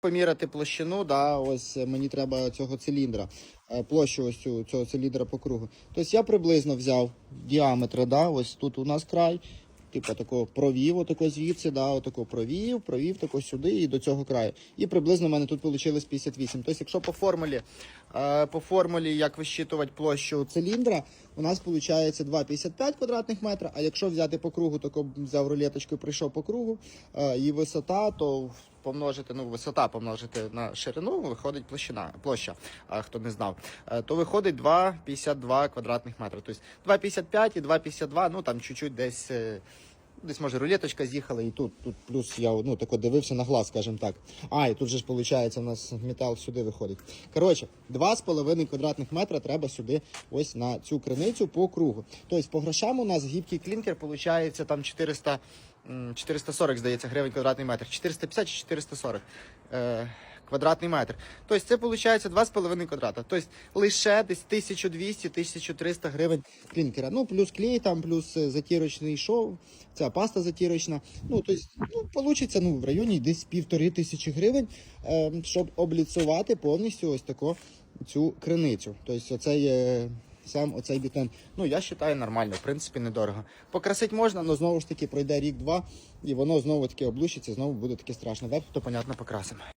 Поміряти площину, да, ось е, мені треба цього циліндра, е, площу ось цю, цього циліндра по кругу. Тобто я приблизно взяв діаметр, да, ось тут у нас край, типу такого провів, отако звідси, да, отако провів, провів тако сюди і до цього краю. І приблизно в мене тут вийшло 58. Тобто, якщо по формулі, е, по формулі, як вищитувати площу циліндра, у нас виходить 2,55 квадратних метра, а якщо взяти по кругу, тако взяв рулеточку і прийшов по кругу, і висота, то помножити, ну, висота помножити на ширину, виходить площина, площа, а, хто не знав, Е, то виходить 2,52 квадратних метра. Тобто 2,55 і 2,52, ну там чуть-чуть десь. Десь може рулеточка з'їхала, і тут, тут плюс я ну, тако дивився на глаз, скажімо так. А, і тут же ж виходить, у нас метал сюди виходить. Коротше, 2,5 квадратних метра треба сюди, ось на цю криницю по кругу. Тобто по грошам у нас гібкий клінкер виходить там 400, м, 440, здається, гривень квадратний метр. 450 чи 440 е, квадратний метр. Тобто це виходить 2,5 квадрата. Тобто лише десь 1200-1300 гривень клінкера. Ну, плюс клей, там, плюс е, затірочний шов, ця паста затірочна. Ну, тобто, ну, получиться ну, в районі десь півтори тисячі гривень, е, щоб обліцувати повністю ось таку цю криницю. Тобто, оцей. е, Сам оцей бетон. Ну, я вважаю нормально, в принципі, недорого. Покрасити можна, але знову ж таки пройде рік-два, і воно знову таки облущиться, знову буде таке страшно. Верх, то, понятно, покрасимо.